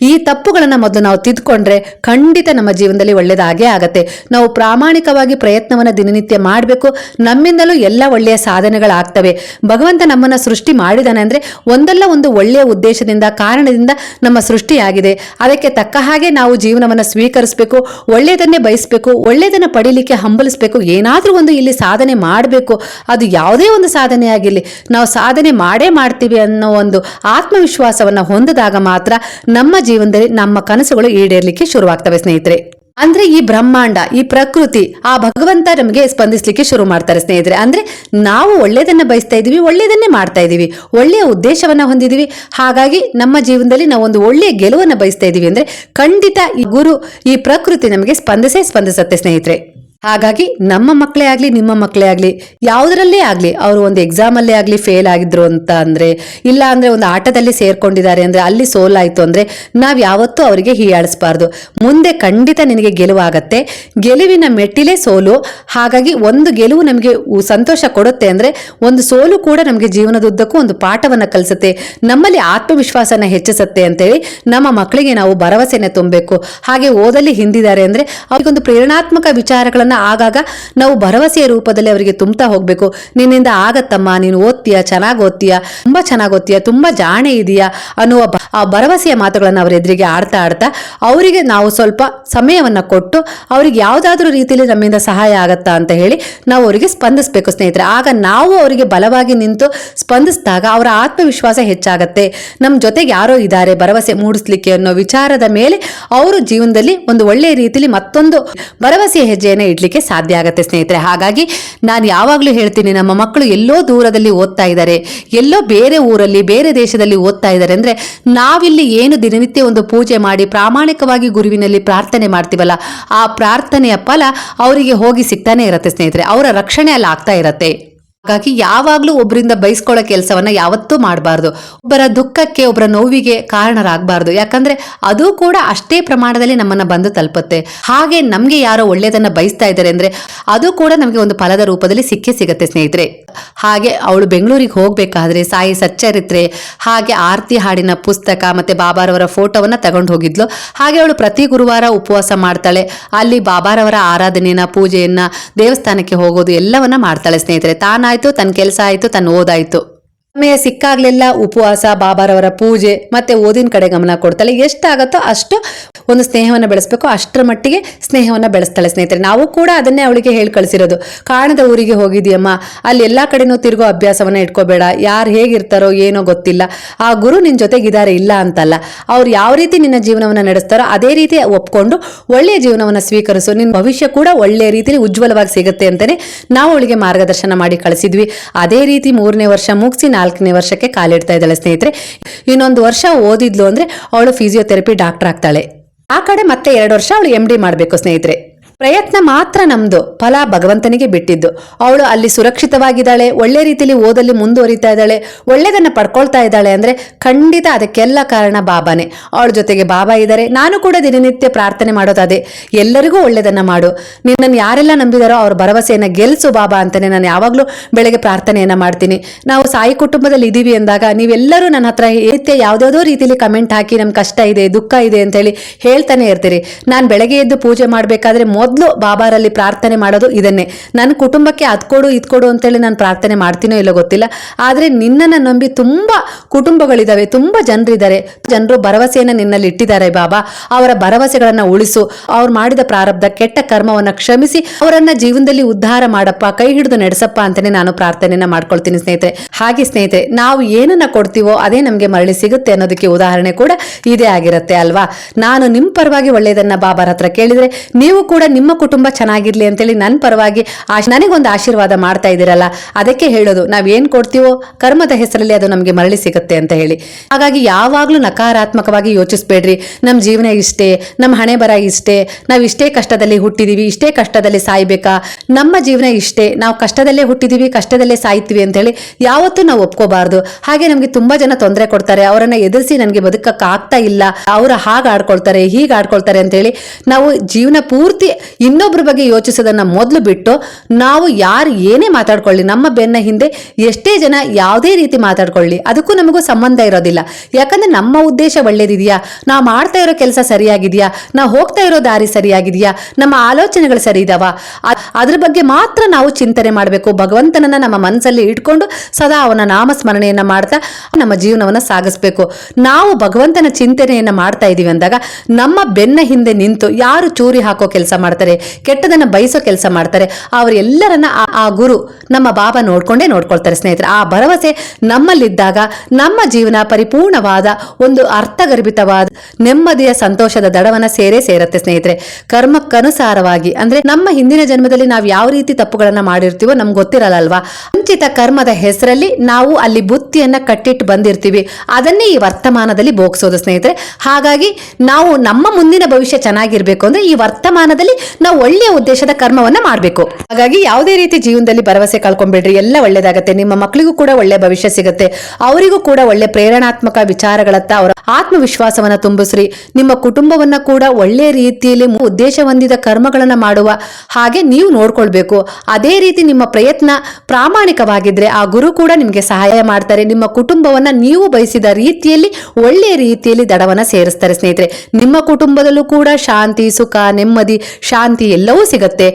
ಈ ತಪ್ಪುಗಳನ್ನ ಮೊದಲು ನಾವು ತಿದ್ಕೊಂಡ್ರೆ ಖಂಡಿತ ನಮ್ಮ ಜೀವನದಲ್ಲಿ ಒಳ್ಳೇದಾಗೇ ಆಗತ್ತೆ. ನಾವು ಪ್ರಾಮಾಣಿಕವಾಗಿ ಪ್ರಯತ್ನವನ್ನ ದಿನನಿತ್ಯ ಮಾಡಬೇಕು. ನಮ್ಮಿಂದಲೂ ಎಲ್ಲ ಒಳ್ಳೆಯ ಸಾಧನೆಗಳಾಗ್ತವೆ. ಭಗವಂತ ನಮ್ಮನ್ನ ಸೃಷ್ಟಿ ಮಾಡಿದಾನೆ ಅಂದ್ರೆ ಒಂದಲ್ಲ ಒಂದು ಒಳ್ಳೆಯ ಉದ್ದೇಶದಿಂದ, ಕಾರಣದಿಂದ ನಮ್ಮ ಸೃಷ್ಟಿಯಾಗಿದೆ. ಅದಕ್ಕೆ ತಕ್ಕ ಹಾಗೆ ನಾವು ಜೀವನವನ್ನ ಸ್ವೀಕರಿಸಬೇಕು, ಒಳ್ಳೆಯದನ್ನೇ ಬಯಸಬೇಕು, ಒಳ್ಳೆಯದನ್ನ ಪಡೀಲಿಕ್ಕೆ ಹಂಬಲಿಸಬೇಕು, ಏನಾದರೂ ಒಂದು ಇಲ್ಲಿ ಸಾಧನೆ ಮಾಡಬೇಕು. ಅದು ಯಾವುದೇ ಒಂದು ಸಾಧನೆ ಆಗಿರಲಿ ನಾವು ಸಾಧನೆ ಮಾಡೇ ಮಾಡ್ತೀವಿ ಅನ್ನೋ ಒಂದು ಆತ್ಮವಿಶ್ವಾಸವನ್ನ ಹೊಂದಿದಾಗ ಮಾತ್ರ ನಮ್ಮ ಜೀವನದಲ್ಲಿ ನಮ್ಮ ಕನಸುಗಳು ಈಡೇರ್ಲಿಕ್ಕೆ ಶುರುವಾಗ್ತವೆ, ಸ್ನೇಹಿತರೆ. ಅಂದ್ರೆ ಈ ಬ್ರಹ್ಮಾಂಡ, ಈ ಪ್ರಕೃತಿ, ಆ ಭಗವಂತ ನಮಗೆ ಸ್ಪಂದಿಸ್ಲಿಕ್ಕೆ ಶುರು ಮಾಡ್ತಾರೆ, ಸ್ನೇಹಿತರೆ. ಅಂದ್ರೆ ನಾವು ಒಳ್ಳೇದನ್ನ ಬಯಸ್ತಾ ಇದೀವಿ ಒಳ್ಳೇದನ್ನೇ ಮಾಡ್ತಾ ಇದೀವಿ ಒಳ್ಳೆಯ ಉದ್ದೇಶವನ್ನ ಹೊಂದಿದೀವಿ ಹಾಗಾಗಿ ನಮ್ಮ ಜೀವನದಲ್ಲಿ ನಾವು ಒಂದು ಒಳ್ಳೆಯ ಗೆಲುವನ್ನ ಬಯಸ್ತಾ ಇದೀವಿ ಅಂದ್ರೆ ಖಂಡಿತ ಈ ಗುರು, ಈ ಪ್ರಕೃತಿ ನಮಗೆ ಸ್ಪಂದಿಸೇ ಸ್ಪಂದಿಸುತ್ತೆ, ಸ್ನೇಹಿತರೆ. ಹಾಗಾಗಿ ನಮ್ಮ ಮಕ್ಕಳೇ ಆಗಲಿ, ನಿಮ್ಮ ಮಕ್ಕಳೇ ಆಗಲಿ, ಯಾವುದರಲ್ಲೇ ಆಗಲಿ ಅವರು ಒಂದು ಎಕ್ಸಾಮಲ್ಲೇ ಆಗಲಿ ಫೇಲ್ ಆಗಿದ್ರು ಅಂತ ಅಂದರೆ, ಇಲ್ಲ ಅಂದರೆ ಒಂದು ಆಟದಲ್ಲಿ ಸೇರ್ಕೊಂಡಿದ್ದಾರೆ ಅಂದ್ರೆ ಅಲ್ಲಿ ಸೋಲಾಯಿತು ಅಂದ್ರೆ ನಾವು ಯಾವತ್ತೂ ಅವರಿಗೆ ಹೀಯಾಳಿಸಬಾರ್ದು. ಮುಂದೆ ಖಂಡಿತ ನಿನಗೆ ಗೆಲುವಾಗತ್ತೆ. ಗೆಲುವಿನ ಮೆಟ್ಟಿಲೇ ಸೋಲು. ಹಾಗಾಗಿ ಒಂದು ಗೆಲುವು ನಮಗೆ ಸಂತೋಷ ಕೊಡುತ್ತೆ ಅಂದರೆ ಒಂದು ಸೋಲು ಕೂಡ ನಮಗೆ ಜೀವನದುದ್ದಕ್ಕೂ ಒಂದು ಪಾಠವನ್ನ ಕಲಿಸುತ್ತೆ. ನಮ್ಮಲ್ಲಿ ಆತ್ಮವಿಶ್ವಾಸನ ಹೆಚ್ಚಿಸುತ್ತೆ ಅಂತೇಳಿ ನಮ್ಮ ಮಕ್ಕಳಿಗೆ ನಾವು ಭರವಸೆನ ತುಂಬಬೇಕು. ಹಾಗೆ ಓದಲ್ಲಿ ಹಿಂದಿದ್ದಾರೆ ಅಂದರೆ ಅವರಿಗೊಂದು ಪ್ರೇರಣಾತ್ಮಕ ವಿಚಾರಗಳನ್ನ ಆಗಾಗ ನಾವು ಭರವಸೆಯ ರೂಪದಲ್ಲಿ ಅವರಿಗೆ ತುಂಬ್ತಾ ಹೋಗ್ಬೇಕು. ನಿನ್ನಿಂದ ಆಗತ್ತಮ್ಮ ನೀನು ಓದ್ತೀಯ, ಚೆನ್ನಾಗಿ ಓದ್ತೀಯ, ತುಂಬಾ ಚೆನ್ನಾಗಿ ಓದ್ತೀಯ, ತುಂಬಾ ಜಾಣೆ ಇದೆಯಾ ಅನ್ನುವ ಆ ಭರವಸೆಯ ಮಾತುಗಳನ್ನ ಅವರ ಎದುರಿಗೆ ಆಡ್ತಾ ಆಡ್ತಾ ಅವರಿಗೆ ನಾವು ಸ್ವಲ್ಪ ಸಮಯವನ್ನ ಕೊಟ್ಟು ಅವ್ರಿಗೆ ಯಾವುದಾದ್ರೂ ರೀತಿಯಲ್ಲಿ ನಮ್ಮಿಂದ ಸಹಾಯ ಆಗತ್ತಾ ಅಂತ ಹೇಳಿ ನಾವು ಅವರಿಗೆ ಸ್ಪಂದಿಸಬೇಕು ಸ್ನೇಹಿತರೆ. ಆಗ ನಾವು ಅವರಿಗೆ ಬಲವಾಗಿ ನಿಂತು ಸ್ಪಂದಿಸಿದಾಗ ಅವರ ಆತ್ಮವಿಶ್ವಾಸ ಹೆಚ್ಚಾಗತ್ತೆ. ನಮ್ಮ ಜೊತೆಗೆ ಯಾರೋ ಇದ್ದಾರೆ, ಭರವಸೆ ಮೂಡಿಸ್ಲಿಕ್ಕೆ ಅನ್ನೋ ವಿಚಾರದ ಮೇಲೆ ಅವರು ಜೀವನದಲ್ಲಿ ಒಂದು ಒಳ್ಳೆಯ ರೀತಿಯಲ್ಲಿ ಮತ್ತೊಂದು ಭರವಸೆಯ ಹೆಜ್ಜೆಯನ್ನು ಇಡ್ಲಿಕ್ಕೆ ಸಾಧ್ಯ ಆಗತ್ತೆ, ಸ್ನೇಹಿತರೆ. ಹಾಗಾಗಿ ನಾನು ಯಾವಾಗಲೂ ಹೇಳ್ತೀನಿ, ನಮ್ಮ ಮಕ್ಕಳು ಎಲ್ಲೋ ದೂರದಲ್ಲಿ ಓದ್ತಾ ಇದ್ದಾರೆ, ಎಲ್ಲೋ ಬೇರೆ ಊರಲ್ಲಿ, ಬೇರೆ ದೇಶದಲ್ಲಿ ಓದ್ತಾ ಇದ್ದಾರೆ ಅಂದ್ರೆ ನಾವಿಲ್ಲಿ ಏನು ದಿನನಿತ್ಯ ಒಂದು ಪೂಜೆ ಮಾಡಿ, ಪ್ರಾಮಾಣಿಕವಾಗಿ ಗುರುವಿನಲ್ಲಿ ಪ್ರಾರ್ಥನೆ ಮಾಡ್ತೀವಲ್ಲ, ಆ ಪ್ರಾರ್ಥನೆಯ ಫಲ ಅವರಿಗೆ ಹೋಗಿ ಸಿಗ್ತಾನೆ ಇರುತ್ತೆ, ಸ್ನೇಹಿತರೆ. ಅವರ ರಕ್ಷಣೆ ಅಲ್ಲಿ ಆಗ್ತಾ ಇರತ್ತೆ. ಹಾಗಾಗಿ ಯಾವಾಗಲೂ ಒಬ್ಬರಿಂದ ಬಯಸ್ಕೊಳ್ಳೋ ಕೆಲಸವನ್ನ ಯಾವತ್ತೂ ಮಾಡಬಾರ್ದು. ಒಬ್ಬರ ದುಃಖಕ್ಕೆ ಒಬ್ಬರ ನೋವಿಗೆ ಕಾರಣರಾಗಬಾರ್ದು. ಯಾಕಂದ್ರೆ ಅದು ಕೂಡ ಅಷ್ಟೇ ಪ್ರಮಾಣದಲ್ಲಿ ನಮ್ಮನ್ನ ಬಂದು ತಲುಪುತ್ತೆ. ಹಾಗೆ ನಮ್ಗೆ ಯಾರೋ ಒಳ್ಳೇದನ್ನ ಬಯಸ್ತಾ ಇದ್ದಾರೆ ಅಂದ್ರೆ ಅದು ಕೂಡ ನಮಗೆ ಒಂದು ಫಲದ ರೂಪದಲ್ಲಿ ಸಿಕ್ಕೇ ಸಿಗತ್ತೆ ಸ್ನೇಹಿತರೆ. ಹಾಗೆ ಅವಳು ಬೆಂಗಳೂರಿಗೆ ಹೋಗಬೇಕಾದ್ರೆ ಸಾಯಿ ಸಚ್ಚರಿತ್ರೆ, ಹಾಗೆ ಆರತಿ ಹಾಡಿನ ಪುಸ್ತಕ ಮತ್ತೆ ಬಾಬಾರವರ ಫೋಟೋವನ್ನು ತಗೊಂಡು ಹೋಗಿದ್ಲು. ಹಾಗೆ ಅವಳು ಪ್ರತಿ ಗುರುವಾರ ಉಪವಾಸ ಮಾಡ್ತಾಳೆ. ಅಲ್ಲಿ ಬಾಬಾರವರ ಆರಾಧನೆಯನ್ನ, ಪೂಜೆಯನ್ನ, ದೇವಸ್ಥಾನಕ್ಕೆ ಹೋಗೋದು ಎಲ್ಲವನ್ನ ಮಾಡ್ತಾಳೆ ಸ್ನೇಹಿತರೆ. ತಾನಾಯಿತು ತನ್ನ ಕೆಲಸ ಆಯಿತು ತನ್ನ ಓದಾಯ್ತು. ಸಮಯ ಸಿಕ್ಕಾಗ್ಲೆಲ್ಲ, ಉಪವಾಸ, ಬಾಬಾರವರ ಪೂಜೆ, ಮತ್ತೆ ಓದಿನ ಕಡೆ ಗಮನ ಕೊಡ್ತಾಳೆ. ಎಷ್ಟಾಗತ್ತೋ ಅಷ್ಟು ಒಂದು ಸ್ನೇಹವನ್ನ ಬೆಳೆಸ್ಬೇಕು. ಅಷ್ಟರ ಮಟ್ಟಿಗೆ ಸ್ನೇಹವನ್ನ ಬೆಳೆಸ್ತಾಳೆ ಸ್ನೇಹಿತರೆ. ನಾವು ಕೂಡ ಅದನ್ನೇ ಅವಳಿಗೆ ಹೇಳಿ ಕಳಿಸಿರೋದು. ಕಾಣದ ಊರಿಗೆ ಹೋಗಿದೆಯಮ್ಮ. ಅಲ್ಲಿ ಎಲ್ಲಾ ಕಡೆನೂ ತಿರುಗೋ ಅಭ್ಯಾಸವನ್ನ ಇಟ್ಕೋಬೇಡ. ಯಾರು ಹೇಗಿರ್ತಾರೋ ಏನೋ ಗೊತ್ತಿಲ್ಲ. ಆ ಗುರು ನಿನ್ನ ಜೊತೆಗಿದ್ದಾರೆ ಇಲ್ಲ ಅಂತಲ್ಲ. ಅವ್ರು ಯಾವ ರೀತಿ ನಿನ್ನ ಜೀವನವನ್ನ ನಡೆಸ್ತಾರೋ ಅದೇ ರೀತಿ ಒಪ್ಕೊಂಡು ಒಳ್ಳೆಯ ಜೀವನವನ್ನ ಸ್ವೀಕರಿಸು. ನಿನ್ನ ಭವಿಷ್ಯ ಕೂಡ ಒಳ್ಳೆಯ ರೀತಿಯಲ್ಲಿ ಉಜ್ವಲವಾಗಿ ಸಿಗುತ್ತೆ ಅಂತಲೇ ನಾವು ಅವಳಿಗೆ ಮಾರ್ಗದರ್ಶನ ಮಾಡಿ ಕಳಿಸಿದ್ವಿ. ಅದೇ ರೀತಿ ಮೂರನೇ ವರ್ಷ ಮುಗಿಸಿ ನಾಲ್ಕನೇ ವರ್ಷಕ್ಕೆ ಕಾಲಿಡ್ತಾ ಇದ್ದಾಳೆ ಸ್ನೇಹಿತರೆ. ಇನ್ನೊಂದು ವರ್ಷ ಓದಿದ್ಲು ಅಂದ್ರೆ ಅವಳು ಫಿಸಿಯೋಥೆರಪಿ ಡಾಕ್ಟರ್ ಆಗ್ತಾಳೆ. ಆ ಕಡೆ ಮತ್ತೆ ಎರಡು ವರ್ಷ ಅವಳು ಎಂ ಡಿ ಮಾಡಬೇಕು ಸ್ನೇಹಿತರೆ. ಪ್ರಯತ್ನ ಮಾತ್ರ ನಮ್ದು. ಫಲ ಭಗವಂತನಿಗೆ ಬಿಟ್ಟಿದ್ದು. ಅವಳು ಅಲ್ಲಿ ಸುರಕ್ಷಿತವಾಗಿದ್ದಾಳೆ, ಒಳ್ಳೆ ರೀತಿಯಲ್ಲಿ ಓದಲ್ಲಿ ಮುಂದುವರಿತಾ ಇದ್ದಾಳೆ, ಒಳ್ಳೆದನ್ನ ಪಡ್ಕೊಳ್ತಾ ಇದ್ದಾಳೆ ಅಂದ್ರೆ ಖಂಡಿತ ಅದಕ್ಕೆಲ್ಲ ಕಾರಣ ಬಾಬಾನೇ. ಅವಳ ಜೊತೆಗೆ ಬಾಬಾ ಇದ್ದಾರೆ ನಾನು ಕೂಡ ದಿನನಿತ್ಯ ಪ್ರಾರ್ಥನೆ ಮಾಡೋದು ಅದೇ. ಎಲ್ಲರಿಗೂ ಒಳ್ಳೆದನ್ನ ಮಾಡು. ನಿನ್ನನ್ನು ಯಾರೆಲ್ಲ ನಂಬಿದಾರೋ ಅವ್ರ ಭರವಸೆಯನ್ನ ಗೆಲ್ಸು ಬಾಬಾ ಅಂತಾನೆ ನಾನು ಯಾವಾಗಲೂ ಬೆಳಗ್ಗೆ ಪ್ರಾರ್ಥನೆಯನ್ನ ಮಾಡ್ತೀನಿ. ನಾವು ಸಾಯಿ ಕುಟುಂಬದಲ್ಲಿ ಇದ್ದೀವಿ ಅಂದಾಗ ನೀವೆಲ್ಲರೂ ನನ್ನ ಹತ್ರ ನಿತ್ಯ ಯಾವ್ದಾವುದೋ ರೀತಿಯಲ್ಲಿ ಕಮೆಂಟ್ ಹಾಕಿ ನಮ್ ಕಷ್ಟ ಇದೆ, ದುಃಖ ಇದೆ ಅಂತ ಹೇಳಿ ಹೇಳ್ತಾನೆ ಇರ್ತೀರಿ. ನಾನು ಬೆಳಗ್ಗೆ ಎದ್ದು ಪೂಜೆ ಮಾಡಬೇಕಾದ್ರೆ ಮೊದಲು ಬಾಬಾರಲ್ಲಿ ಪ್ರಾರ್ಥನೆ ಮಾಡೋದು ಇದನ್ನೇ. ನನ್ನ ಕುಟುಂಬಕ್ಕೆ ಅದ್ಕೊಡು ಇದ್ ಕೊಡು ಅಂತೇಳಿ ನಾನು ಪ್ರಾರ್ಥನೆ ಮಾಡ್ತೀನೋ ಇಲ್ಲೋ ಗೊತ್ತಿಲ್ಲ. ಆದ್ರೆ ನಿನ್ನನ್ನು ನಂಬಿ ತುಂಬ ಕುಟುಂಬಗಳಿದ್ದಾವೆ ತುಂಬಾ ಜನರಿದ್ದಾರೆ ಜನರು ಭರವಸೆಯನ್ನು ನಿನ್ನಲ್ಲಿ ಇಟ್ಟಿದ್ದಾರೆ ಬಾಬಾ. ಅವರ ಭರವಸೆಗಳನ್ನು ಉಳಿಸು. ಅವ್ರು ಮಾಡಿದ ಪ್ರಾರಬ್ಧ, ಕೆಟ್ಟ ಕರ್ಮವನ್ನ ಕ್ಷಮಿಸಿ, ಅವರನ್ನ ಜೀವನದಲ್ಲಿ ಉದ್ಧಾರ ಮಾಡಪ್ಪ, ಕೈ ಹಿಡಿದು ನಡೆಸಪ್ಪ ಅಂತಾನೆ ನಾನು ಪ್ರಾರ್ಥನೆಯನ್ನ ಮಾಡ್ಕೊಳ್ತೀನಿ ಸ್ನೇಹಿತರೆ. ಹಾಗೆ ಸ್ನೇಹಿತರೆ, ನಾವು ಏನನ್ನ ಕೊಡ್ತೀವೋ ಅದೇ ನಮಗೆ ಮರಳಿ ಸಿಗುತ್ತೆ ಅನ್ನೋದಕ್ಕೆ ಉದಾಹರಣೆ ಕೂಡ ಇದೇ ಆಗಿರುತ್ತೆ ಅಲ್ವಾ? ನಾನು ನಿಮ್ಮ ಪರವಾಗಿ ಒಳ್ಳೆಯದನ್ನ ಬಾಬಾರ ಹತ್ರ ಕೇಳಿದರೆ, ನೀವು ಕೂಡ ನಿಮ್ಮ ಕುಟುಂಬ ಚೆನ್ನಾಗಿರ್ಲಿ ಅಂತೇಳಿ ನನ್ನ ಪರವಾಗಿ ಆಶ್, ನನಗೊಂದು ಆಶೀರ್ವಾದ ಮಾಡ್ತಾ ಇದ್ದೀರಲ್ಲ, ಅದಕ್ಕೆ ಹೇಳೋದು ನಾವೇನು ಕೊಡ್ತೀವೋ ಕರ್ಮದ ಹೆಸರಲ್ಲಿ ಅದು ನಮಗೆ ಮರಳಿ ಸಿಗುತ್ತೆ ಅಂತ ಹೇಳಿ. ಹಾಗಾಗಿ ಯಾವಾಗಲೂ ನಕಾರಾತ್ಮಕವಾಗಿ ಯೋಚಿಸ್ಬೇಡ್ರಿ. ನಮ್ಮ ಜೀವನ ಇಷ್ಟೇ ನಮ್ಮ ಹಣೆ ಬರ ಇಷ್ಟೇ, ನಾವು ಇಷ್ಟೇ ಕಷ್ಟದಲ್ಲಿ ಹುಟ್ಟಿದೀವಿ, ಇಷ್ಟೇ ಕಷ್ಟದಲ್ಲಿ ಸಾಯ್ಬೇಕಾ? ನಮ್ಮ ಜೀವನ ಇಷ್ಟೇ, ನಾವು ಕಷ್ಟದಲ್ಲೇ ಹುಟ್ಟಿದೀವಿ, ಕಷ್ಟದಲ್ಲೇ ಸಾಯ್ತೀವಿ ಅಂತ ಹೇಳಿ ಯಾವತ್ತೂ ನಾವು ಒಪ್ಕೋಬಾರ್ದು. ಹಾಗೆ ನಮಗೆ ತುಂಬಾ ಜನ ತೊಂದರೆ ಕೊಡ್ತಾರೆ, ಅವರನ್ನ ಎದುರಿಸಿ ನನಗೆ ಬದುಕಕ್ಕೆ ಇಲ್ಲ, ಅವರ ಹಾಗೆ ಆಡ್ಕೊಳ್ತಾರೆ ಹೀಗೆ ಆಡ್ಕೊಳ್ತಾರೆ ಅಂತ ಹೇಳಿ ನಾವು ಜೀವನ ಪೂರ್ತಿ ಇನ್ನೊಬ್ಬರ ಬಗ್ಗೆ ಯೋಚಿಸೋದನ್ನು ಮೊದಲು ಬಿಟ್ಟು ನಾವು ಯಾರು ಏನೇ ಮಾತಾಡ್ಕೊಳ್ಳಿ, ನಮ್ಮ ಬೆನ್ನ ಹಿಂದೆ ಎಷ್ಟೇ ಜನ ಯಾವುದೇ ರೀತಿ ಮಾತಾಡ್ಕೊಳ್ಳಿ, ಅದಕ್ಕೂ ನಮಗೂ ಸಂಬಂಧ ಇರೋದಿಲ್ಲ. ಯಾಕಂದರೆ ನಮ್ಮ ಉದ್ದೇಶ ಒಳ್ಳೇದಿದೆಯಾ? ನಾವು ಮಾಡ್ತಾ ಇರೋ ಕೆಲಸ ಸರಿಯಾಗಿದೆಯಾ? ನಾವು ಹೋಗ್ತಾ ಇರೋ ದಾರಿ ಸರಿಯಾಗಿದೆಯಾ? ನಮ್ಮ ಆಲೋಚನೆಗಳು ಸರಿ ಇದಾವ? ಅದ್ರ ಬಗ್ಗೆ ಮಾತ್ರ ನಾವು ಚಿಂತನೆ ಮಾಡಬೇಕು. ಭಗವಂತನನ್ನ ನಮ್ಮ ಮನಸ್ಸಲ್ಲಿ ಇಟ್ಕೊಂಡು ಸದಾ ಅವನ ನಾಮಸ್ಮರಣೆಯನ್ನು ಮಾಡ್ತಾ ನಮ್ಮ ಜೀವನವನ್ನ ಸಾಗಿಸ್ಬೇಕು. ನಾವು ಭಗವಂತನ ಚಿಂತನೆಯನ್ನ ಮಾಡ್ತಾ ಇದೀವಿ ಅಂದಾಗ ನಮ್ಮ ಬೆನ್ನ ಹಿಂದೆ ನಿಂತು ಯಾರು ಚೂರಿ ಹಾಕೋ ಕೆಲಸ ಮಾಡ್ತಾರೆ? ಕೆಟ್ಟದನ್ನ ಬಯಸೋ ಕೆಲಸ ಮಾಡ್ತಾರೆ. ಅವರೆಲ್ಲರನ್ನ ಆ- ಗುರು ನಮ್ಮ ಬಾಬಾ ನೋಡ್ಕೊಂಡೇ ನೋಡ್ಕೊಳ್ತಾರೆ ಸ್ನೇಹಿತರೆ. ಆ ಭರವಸೆ ನಮ್ಮಲ್ಲಿದ್ದಾಗ ನಮ್ಮ ಜೀವನ ಪರಿಪೂರ್ಣವಾದ ಒಂದು ಅರ್ಥಗರ್ಭಿತವಾದ ನೆಮ್ಮದಿಯ ಸಂತೋಷದ ದಡವನ್ನ ಸೇರೇ ಸೇರತ್ತೆ ಸ್ನೇಹಿತರೆ. ಕರ್ಮಕ್ಕನುಸಾರವಾಗಿ ಅಂದ್ರೆ ನಮ್ಮ ಹಿಂದಿನ ಜನ್ಮದಲ್ಲಿ ನಾವು ಯಾವ ರೀತಿ ತಪ್ಪುಗಳನ್ನ ಮಾಡಿರ್ತೀವೋ ನಮ್ಗೆ ಗೊತ್ತಿರಲ್ಲ ಅಲ್ವಾ ಸಂಚಿತ ಕರ್ಮದ ಹೆಸರಲ್ಲಿ ನಾವು ಅಲ್ಲಿ ಬುತ್ತಿಯನ್ನ ಕಟ್ಟಿಟ್ಟು ಬಂದಿರ್ತೀವಿ. ಅದನ್ನೇ ಈ ವರ್ತಮಾನದಲ್ಲಿ ಭೋಗಿಸೋದು ಸ್ನೇಹಿತರೆ. ಹಾಗಾಗಿ ನಾವು ನಮ್ಮ ಮುಂದಿನ ಭವಿಷ್ಯ ಚೆನ್ನಾಗಿರ್ಬೇಕು ಅಂದ್ರೆ ಈ ವರ್ತಮಾನದಲ್ಲಿ ನಾವು ಒಳ್ಳೆಯ ಉದ್ದೇಶದ ಕರ್ಮವನ್ನ ಮಾಡಬೇಕು. ಹಾಗಾಗಿ ಯಾವುದೇ ರೀತಿ ಜೀವನದಲ್ಲಿ ಭರವಸೆ ಕಳ್ಕೊಂಡ್ಬಿಡ್ರಿ, ಎಲ್ಲ ಒಳ್ಳೇದಾಗತ್ತೆ. ನಿಮ್ಮ ಮಕ್ಕಳಿಗೂ ಕೂಡ ಒಳ್ಳೆ ಭವಿಷ್ಯ ಸಿಗುತ್ತೆ. ಅವರಿಗೂ ಕೂಡ ಒಳ್ಳೆ ಪ್ರೇರಣಾತ್ಮಕ ವಿಚಾರಗಳತ್ತ ಅವರ ಆತ್ಮವಿಶ್ವಾಸವನ್ನ ತುಂಬಿಸ್ರಿ. ನಿಮ್ಮ ಕುಟುಂಬವನ್ನ ಕೂಡ ಒಳ್ಳೆ ರೀತಿಯಲ್ಲಿ ಉದ್ದೇಶ ಹೊಂದಿದ ಕರ್ಮಗಳನ್ನ ಮಾಡುವ ಹಾಗೆ ನೀವು ನೋಡ್ಕೊಳ್ಬೇಕು. ಅದೇ ರೀತಿ ನಿಮ್ಮ ಪ್ರಯತ್ನ ಪ್ರಾಮಾಣಿಕವಾಗಿದ್ರೆ ಆ ಗುರು ಕೂಡ ನಿಮಗೆ ಸಹಾಯ ಮಾಡ್ತಾರೆ. ನಿಮ್ಮ ಕುಟುಂಬವನ್ನ ನೀವು ಬಯಸಿದ ರೀತಿಯಲ್ಲಿ ಒಳ್ಳೆಯ ರೀತಿಯಲ್ಲಿ ದಡವನ್ನ ಸೇರಿಸ್ತಾರೆ ಸ್ನೇಹಿತರೆ. ನಿಮ್ಮ ಕುಟುಂಬದಲ್ಲೂ ಕೂಡ ಶಾಂತಿ, ಸುಖ, ನೆಮ್ಮದಿ ಶಾಂತಿ ಎಲ್ಲವೂ ಸಿಗತ್ತೆ.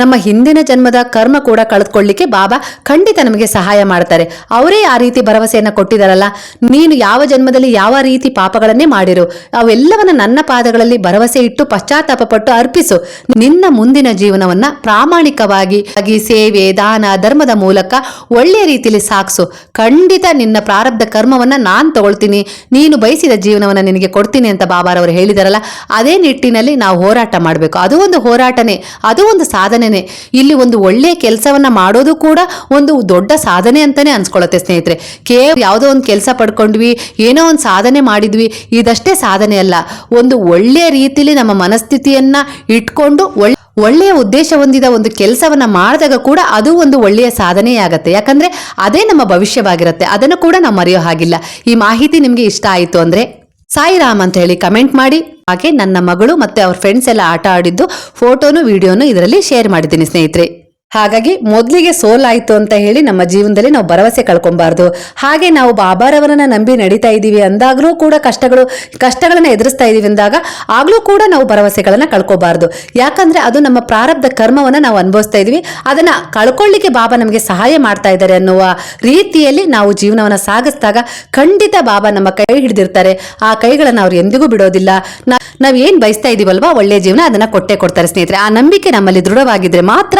ನಮ್ಮ ಹಿಂದಿನ ಜನ್ಮದ ಕರ್ಮ ಕೂಡ ಕಳೆದುಕೊಳ್ಳಿಕ್ಕೆ ಬಾಬಾ ಖಂಡಿತ ನಮಗೆ ಸಹಾಯ ಮಾಡ್ತಾರೆ. ಅವರೇ ಆ ರೀತಿ ಭರವಸೆಯನ್ನು ಕೊಟ್ಟಿದ್ದಾರಲ್ಲ. ನೀನು ಯಾವ ಜನ್ಮದಲ್ಲಿ ಯಾವ ರೀತಿ ಪಾಪಗಳನ್ನೇ ಮಾಡಿರು, ಅವೆಲ್ಲವನ್ನ ನನ್ನ ಪಾದಗಳಲ್ಲಿ ಭರವಸೆ ಇಟ್ಟು ಪಶ್ಚಾತ್ತಾಪ ಪಟ್ಟು ಅರ್ಪಿಸು. ನಿನ್ನ ಮುಂದಿನ ಜೀವನವನ್ನ ಪ್ರಾಮಾಣಿಕವಾಗಿ ಸೇವೆ, ದಾನ, ಧರ್ಮದ ಮೂಲಕ ಒಳ್ಳೆಯ ರೀತಿಯಲ್ಲಿ ಸಾಕ್ಸು ಖಂಡಿತ ನಿನ್ನ ಪ್ರಾರಬ್ಧ ಕರ್ಮವನ್ನ ನಾನು ತಗೊಳ್ತೀನಿ. ನೀನು ಬಯಸಿದ ಜೀವನವನ್ನ ನಿನಗೆ ಕೊಡ್ತೀನಿ ಅಂತ ಬಾಬಾರವರು ಹೇಳಿದಾರಲ್ಲ, ಅದೇ ನಿಟ್ಟಿನಲ್ಲಿ ನಾವು ಹೋರಾಟ ಮಾಡಬೇಕು. ಅದು ಒಂದು ಹೋರಾಟನೇ, ಅದು ಒಂದು ಸಾಧನೆನೇ. ಇಲ್ಲಿ ಒಂದು ಒಳ್ಳೆಯ ಕೆಲಸವನ್ನ ಮಾಡೋದು ಕೂಡ ಒಂದು ದೊಡ್ಡ ಸಾಧನೆ ಅಂತಾನೆ ಅನ್ಸ್ಕೊಳ್ಳುತ್ತೆ ಸ್ನೇಹಿತರೆ. ಕೇವಲ ಯಾವುದೋ ಒಂದು ಕೆಲಸ ಪಡ್ಕೊಂಡ್ವಿ, ಏನೋ ಒಂದು ಸಾಧನೆ ಮಾಡಿದ್ವಿ, ಇದಷ್ಟೇ ಸಾಧನೆ ಅಲ್ಲ. ಒಂದು ಒಳ್ಳೆಯ ರೀತಿಯಲ್ಲಿ ನಮ್ಮ ಮನಸ್ಥಿತಿಯನ್ನ ಇಟ್ಕೊಂಡು ಒಳ್ಳೆ ಒಳ್ಳೆಯ ಉದ್ದೇಶ ಹೊಂದಿದ ಒಂದು ಕೆಲಸವನ್ನ ಮಾಡಿದಾಗ ಕೂಡ ಅದು ಒಂದು ಒಳ್ಳೆಯ ಸಾಧನೆಯಾಗತ್ತೆ ಯಾಕಂದ್ರೆ ಅದೇ ನಮ್ಮ ಭವಿಷ್ಯವಾಗಿರುತ್ತೆ. ಅದನ್ನು ಕೂಡ ನಾವು ಮರೆಯೋ ಹಾಗಿಲ್ಲ. ಈ ಮಾಹಿತಿ ನಿಮಗೆ ಇಷ್ಟ ಆಯಿತು ಅಂದ್ರೆ ಸಾಯಿರಾಮ್ ಅಂತ ಹೇಳಿ ಕಮೆಂಟ್ ಮಾಡಿ. ಹಾಗೆ ನನ್ನ ಮಗಳು ಮತ್ತೆ ಅವ್ರ ಫ್ರೆಂಡ್ಸ್ ಎಲ್ಲ ಆಟ ಆಡಿದ್ದು ಫೋಟೋನು ವಿಡಿಯೋನು ಇದರಲ್ಲಿ ಶೇರ್ ಮಾಡಿದ್ದೀನಿ ಸ್ನೇಹಿತರೆ. ಹಾಗಾಗಿ ಮೊದಲಿಗೆ ಸೋಲಾಯಿತು ಅಂತ ಹೇಳಿ ನಮ್ಮ ಜೀವನದಲ್ಲಿ ನಾವು ಭರವಸೆ ಕಳ್ಕೊಬಾರ್ದು. ಹಾಗೆ ನಾವು ಬಾಬಾರವರನ್ನ ನಂಬಿ ನಡೀತಾ ಇದ್ದೀವಿ ಅಂದಾಗಲೂ ಕೂಡ ಕಷ್ಟಗಳು, ಕಷ್ಟಗಳನ್ನ ಎದುರಿಸ್ತಾ ಇದ್ದೀವಿ ಅಂದಾಗ ಆಗಲೂ ಕೂಡ ನಾವು ಭರವಸೆಗಳನ್ನ ಕಳ್ಕೊಬಾರ್ದು. ಯಾಕಂದ್ರೆ ಅದು ನಮ್ಮ ಪ್ರಾರಬ್ಧ ಕರ್ಮವನ್ನು ನಾವು ಅನುಭವಿಸ್ತಾ ಇದೀವಿ. ಅದನ್ನ ಕಳ್ಕೊಳ್ಳಿಕ್ಕೆ ಬಾಬಾ ನಮಗೆ ಸಹಾಯ ಮಾಡ್ತಾ ಇದ್ದಾರೆ ಅನ್ನುವ ರೀತಿಯಲ್ಲಿ ನಾವು ಜೀವನವನ್ನ ಸಾಗಿಸಿದಾಗ ಖಂಡಿತ ಬಾಬಾ ನಮ್ಮ ಕೈ ಹಿಡಿದಿರ್ತಾರೆ. ಆ ಕೈಗಳನ್ನು ಅವ್ರು ಎಂದಿಗೂ ಬಿಡೋದಿಲ್ಲ. ನಾವು ಏನು ಬಯಸ್ತಾ ಇದೀವಲ್ವಾ ಒಳ್ಳೆಯ ಜೀವನ ಅದನ್ನ ಕೊಟ್ಟೆ ಕೊಡ್ತಾರೆ ಸ್ನೇಹಿತರೆ. ಆ ನಂಬಿಕೆ ನಮ್ಮಲ್ಲಿ ದೃಢವಾಗಿದ್ರೆ ಮಾತ್ರ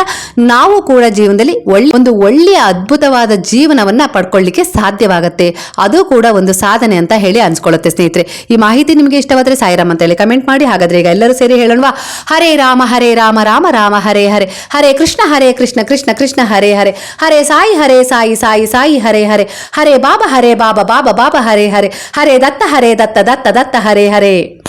ನಾವು ಕೂಡ ಜೀವನದಲ್ಲಿ ಒಳ್ಳೆ ಒಂದು ಒಳ್ಳೆಯ ಅದ್ಭುತವಾದ ಜೀವನವನ್ನ ಪಡ್ಕೊಳ್ಳಿಕ್ಕೆ ಸಾಧ್ಯವಾಗುತ್ತೆ. ಅದು ಕೂಡ ಒಂದು ಸಾಧನೆ ಅಂತ ಹೇಳಿ ಅನ್ಸ್ಕೊಳ್ಳುತ್ತೆ ಸ್ನೇಹಿತರೆ. ಈ ಮಾಹಿತಿ ನಿಮಗೆ ಇಷ್ಟವಾದ್ರೆ ಸಾಯಿರಾಮ್ ಅಂತ ಹೇಳಿ ಕಮೆಂಟ್ ಮಾಡಿ. ಹಾಗಾದ್ರೆ ಈಗ ಎಲ್ಲರೂ ಸೇರಿ ಹೇಳೋಣವಾ? ಹರೇ ರಾಮ ಹರೇ ರಾಮ ರಾಮ ರಾಮ, ಹರೇ ಹರೇ. ಹರೇ ಕೃಷ್ಣ ಹರೇ ಕೃಷ್ಣ ಕೃಷ್ಣ ಕೃಷ್ಣ, ಹರೇ ಹರೇ. ಹರೇ ಸಾಯಿ ಹರೇ ಸಾಯಿ ಸಾಯಿ ಸಾಯಿ, ಹರೇ ಹರೇ. ಹರೇ ಬಾಬಾ ಹರೇ ಬಾಬಾ ಬಾಬಾ ಬಾಬಾ, ಹರೇ ಹರೇ. ಹರೇ ದತ್ತ ಹರೇ ದತ್ತ ದತ್ತ ದತ್ತ, ಹರೇ ಹರೇ.